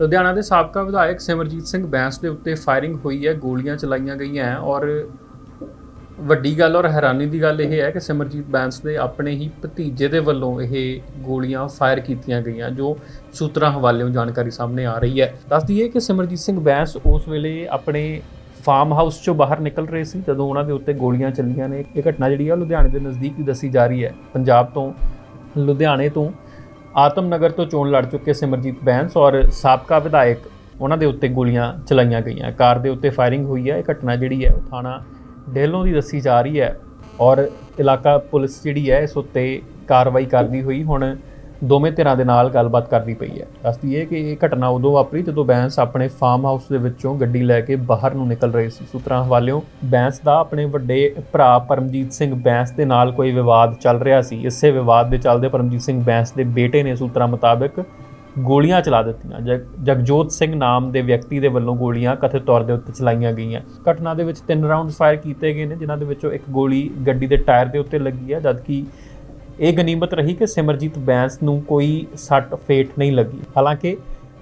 ਲੁਧਿਆਣਾ ਦੇ ਸਾਬਕਾ ਵਿਧਾਇਕ ਸਿਮਰਜੀਤ ਸਿੰਘ ਬੈਂਸ ਦੇ ਉੱਤੇ ਫਾਇਰਿੰਗ ਹੋਈ ਹੈ, ਗੋਲੀਆਂ ਚਲਾਈਆਂ ਗਈਆਂ ਹੈ ਔਰ ਵੱਡੀ ਗੱਲ ਔਰ ਹੈਰਾਨੀ ਦੀ ਗੱਲ ਇਹ ਹੈ ਕਿ ਸਿਮਰਜੀਤ ਬੈਂਸ ਦੇ ਆਪਣੇ ਹੀ ਭਤੀਜੇ ਦੇ ਵੱਲੋਂ ਇਹ ਗੋਲੀਆਂ ਫਾਇਰ ਕੀਤੀਆਂ ਗਈਆਂ, ਜੋ ਸੂਤਰਾਂ ਹਵਾਲਿਓਂ ਜਾਣਕਾਰੀ ਸਾਹਮਣੇ ਆ ਰਹੀ ਹੈ। ਦੱਸ ਦਈਏ ਕਿ ਸਿਮਰਜੀਤ ਸਿੰਘ ਬੈਂਸ ਉਸ ਵੇਲੇ ਆਪਣੇ ਫਾਰਮ ਹਾਊਸ ਚੋਂ ਬਾਹਰ ਨਿਕਲ ਰਹੇ ਸੀ, ਜਦੋਂ ਉਹਨਾਂ ਦੇ ਉੱਤੇ ਗੋਲੀਆਂ ਚੱਲੀਆਂ ਨੇ। ਇਹ ਘਟਨਾ ਜਿਹੜੀ ਆ ਲੁਧਿਆਣੇ ਦੇ ਨਜ਼ਦੀਕ ਹੀ ਦੱਸੀ ਜਾ ਰਹੀ ਹੈ। ਪੰਜਾਬ ਤੋਂ, ਲੁਧਿਆਣੇ ਤੋਂ ਆਤਮਨਗਰ ਤੋਂ ਚੋਣ ਲੜ ਚੁੱਕੇ ਸਿਮਰਜੀਤ ਬੈਂਸ ਔਰ ਸਾਬਕਾ ਵਿਧਾਇਕ ਉਹਨਾਂ ਦੇ ਉੱਤੇ ਗੋਲੀਆਂ ਚਲਾਈਆਂ ਗਈਆਂ। ਕਾਰ ਦੇ ਉੱਤੇ ਫਾਇਰਿੰਗ ਹੋਈ ਹੈ। ਇਹ ਘਟਨਾ ਜਿਹੜੀ ਹੈ, ਉਹ ਥਾਣਾ ਡੇਲੋਂ ਦੀ ਦੱਸੀ ਜਾ ਰਹੀ ਹੈ ਔਰ ਇਲਾਕਾ ਪੁਲਿਸ ਜਿਹੜੀ ਹੈ, ਇਸ ਉੱਤੇ ਕਾਰਵਾਈ ਕਰਦੀ ਹੋਈ। ਹੁਣ ਦੋਵੇਂ ਧਿਰਾਂ ਦੇ ਨਾਲ ਗੱਲਬਾਤ ਕਰਦੀ ਪਈ ਹੈ। ਦੱਸਦੀ ਹੈ ਕਿ ਇਹ ਘਟਨਾ ਉਦੋਂ ਵਾਪਰੀ ਜਦੋਂ ਬੈਂਸ ਆਪਣੇ ਫਾਰਮ ਹਾਊਸ ਦੇ ਵਿੱਚੋਂ ਗੱਡੀ ਲੈ ਕੇ ਬਾਹਰ ਨੂੰ ਨਿਕਲ ਰਹੇ ਸੀ। ਸੂਤਰਾਂ ਹਵਾਲਿਓਂ ਬੈਂਸ ਦਾ ਆਪਣੇ ਵੱਡੇ ਭਰਾ ਪਰਮਜੀਤ ਸਿੰਘ ਬੈਂਸ ਦੇ ਨਾਲ ਕੋਈ ਵਿਵਾਦ ਚੱਲ ਰਿਹਾ ਸੀ। ਇਸੇ ਵਿਵਾਦ ਦੇ ਚੱਲਦੇ ਪਰਮਜੀਤ ਸਿੰਘ ਬੈਂਸ ਦੇ ਬੇਟੇ ਨੇ ਸੂਤਰਾਂ ਮੁਤਾਬਕ ਗੋਲੀਆਂ ਚਲਾ ਦਿੱਤੀਆਂ। ਜਗਜੋਤ ਸਿੰਘ ਨਾਮ ਦੇ ਵਿਅਕਤੀ ਦੇ ਵੱਲੋਂ ਗੋਲੀਆਂ ਕਥਿਤ ਤੌਰ ਦੇ ਉੱਤੇ ਚਲਾਈਆਂ ਗਈਆਂ। ਘਟਨਾ ਦੇ ਵਿੱਚ ਤਿੰਨ ਰਾਉਂਡ ਫਾਇਰ ਕੀਤੇ ਗਏ ਨੇ, ਜਿਨ੍ਹਾਂ ਦੇ ਵਿੱਚੋਂ ਇੱਕ ਗੋਲੀ ਗੱਡੀ ਦੇ ਟਾਇਰ ਦੇ ਉੱਤੇ ਲੱਗੀ ਹੈ, ਜਦਕਿ ਇਹ ਗਨੀਮਤ ਰਹੀ ਕਿ ਸਿਮਰਜੀਤ ਬੈਂਸ ਨੂੰ ਕੋਈ ਸੱਟ ਫੇਟ ਨਹੀਂ ਲੱਗੀ। ਹਾਲਾਂਕਿ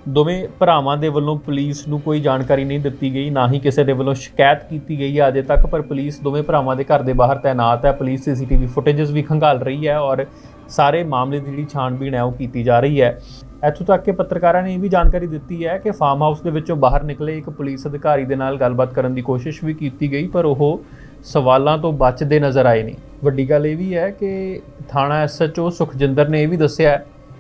ਦੋਵੇਂ ਭਰਾਵਾਂ ਦੇ ਵੱਲੋਂ ਪੁਲਿਸ ਨੂੰ ਕੋਈ ਜਾਣਕਾਰੀ ਨਹੀਂ ਦਿੱਤੀ ਗਈ, ਨਾ ਹੀ ਕਿਸੇ ਦੇ ਵੱਲੋਂ ਸ਼ਿਕਾਇਤ ਕੀਤੀ ਗਈ ਹੈ ਅਜੇ ਤੱਕ, ਪਰ ਪੁਲਿਸ ਦੋਵੇਂ ਭਰਾਵਾਂ ਦੇ ਘਰ ਦੇ ਬਾਹਰ ਤਾਇਨਾਤ ਹੈ। ਪੁਲਿਸ ਸੀਸੀਟੀਵੀ ਫੁਟੇजेस ਵੀ ਖੰਗਾਲ ਰਹੀ ਹੈ ਔਰ ਸਾਰੇ ਮਾਮਲੇ ਦੀ ਜਿਹੜੀ ਛਾਣਬੀਣ ਹੈ ਉਹ ਕੀਤੀ ਜਾ ਰਹੀ ਹੈ। ਇੱਥੋਂ ਤੱਕ ਕਿ ਪੱਤਰਕਾਰਾਂ ਨੇ ਇਹ ਵੀ ਜਾਣਕਾਰੀ ਦਿੱਤੀ ਹੈ ਕਿ ਫਾਰਮ ਹਾਊਸ ਦੇ ਵਿੱਚੋਂ ਬਾਹਰ ਨਿਕਲੇ ਇੱਕ ਪੁਲਿਸ ਅਧਿਕਾਰੀ ਦੇ ਨਾਲ ਗੱਲਬਾਤ ਕਰਨ ਦੀ ਕੋਸ਼ਿਸ਼ ਵੀ ਕੀਤੀ ਗਈ, ਪਰ ਉਹ ਸਵਾਲਾਂ ਤੋਂ ਬਚਦੇ ਨਜ਼ਰ ਆਏ ਨੇ ਵੱਡੀ ਗੱਲ ਇਹ ਵੀ ਹੈ ਕਿ ਥਾਣਾ ਐਸਐਚਓ ਸੁਖਜਿੰਦਰ ਨੇ ਇਹ ਵੀ ਦੱਸਿਆ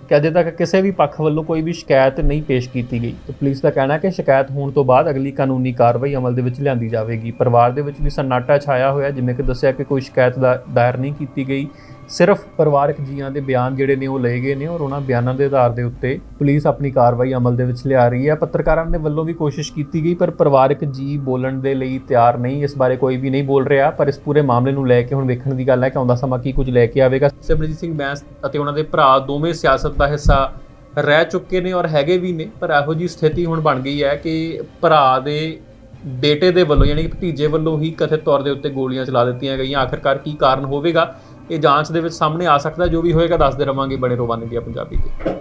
ਕਿ ਅਜੇ ਤੱਕ ਕਿਸੇ ਵੀ ਪੱਖ ਵੱਲੋਂ ਕੋਈ ਵੀ ਸ਼ਿਕਾਇਤ ਨਹੀਂ ਪੇਸ਼ ਕੀਤੀ ਗਈ। ਤੇ ਪੁਲਿਸ ਦਾ ਕਹਿਣਾ ਹੈ ਕਿ ਸ਼ਿਕਾਇਤ ਹੋਣ ਤੋਂ ਬਾਅਦ ਅਗਲੀ ਕਾਨੂੰਨੀ ਕਾਰਵਾਈ ਅਮਲ ਦੇ ਵਿੱਚ ਲਿਆਂਦੀ ਜਾਵੇਗੀ। ਪਰਿਵਾਰ ਦੇ ਵਿੱਚ ਵੀ ਸਨਾਟਾ ਛਾਇਆ ਹੋਇਆ ਜਿਵੇਂ ਕਿ ਦੱਸਿਆ ਕਿ ਕੋਈ ਸ਼ਿਕਾਇਤ ਦਾ ਦਾਇਰ ਨਹੀਂ ਕੀਤੀ ਗਈ। ਸਿਰਫ ਪਰਿਵਾਰਕ ਜੀਆਂ ਦੇ ਬਿਆਨ ਜਿਹੜੇ ਨੇ ਉਹ ਲਏ ਗਏ ਨੇ ਔਰ ਉਹਨਾਂ ਬਿਆਨਾਂ ਦੇ ਆਧਾਰ ਦੇ ਉੱਤੇ ਪੁਲਿਸ ਆਪਣੀ ਕਾਰਵਾਈ ਅਮਲ ਦੇ ਵਿੱਚ ਲਿਆ ਰਹੀ ਹੈ। ਪੱਤਰਕਾਰਾਂ ਦੇ ਵੱਲੋਂ ਵੀ ਕੋਸ਼ਿਸ਼ ਕੀਤੀ ਗਈ, ਪਰ ਪਰਿਵਾਰਕ ਜੀ ਬੋਲਣ ਦੇ ਲਈ ਤਿਆਰ ਨਹੀਂ, ਇਸ ਬਾਰੇ ਕੋਈ ਵੀ ਨਹੀਂ ਬੋਲ ਰਿਹਾ, ਪਰ ਇਸ ਪੂਰੇ ਮਾਮਲੇ ਨੂੰ ਲੈ ਕੇ ਹੁਣ ਵੇਖਣ ਦੀ ਗੱਲ ਹੈ ਕਿ ਆਉਂਦਾ ਸਮਾਂ ਕੀ ਕੁਝ ਲੈ ਕੇ ਆਵੇਗਾ। ਸਿਮਰਜੀਤ ਸਿੰਘ ਬੈਂਸ ਅਤੇ ਉਹਨਾਂ ਦੇ ਭਰਾ ਦੋਵੇਂ ਸਿਆਸਤ ਦਾ ਹਿੱਸਾ ਰਹਿ ਚੁੱਕੇ ਨੇ ਔਰ ਹੈਗੇ ਵੀ ਨੇ, ਪਰ ਇਹੋ ਜੀ ਸਥਿਤੀ ਹੁਣ ਬਣ ਗਈ ਹੈ ਕਿ ਭਰਾ ਦੇ ਬੇਟੇ ਦੇ ਵੱਲੋਂ, ਯਾਨੀ ਕਿ ਭਤੀਜੇ ਵੱਲੋਂ ਹੀ ਕਥਿਤ ਤੌਰ ਦੇ ਉੱਤੇ ਗੋਲੀਆਂ ਚਲਾ ਦਿੱਤੀਆਂ ਗਈਆਂ। ਆਖਰਕਾਰ ਕੀ ਕਾਰਨ ਹੋਵੇਗਾ? ਇਹ ਜਾਂਚ ਦੇ ਵਿੱਚ ਸਾਹਮਣੇ ਆ ਸਕਦਾ ਜੋ ਵੀ ਹੋਏਗਾ, ਦੱਸਦੇ ਰਵਾਂਗੇ ਬਣੇ ਰੋਵਾਨ ਇੰਡੀਆ ਪੰਜਾਬੀ ਤੇ।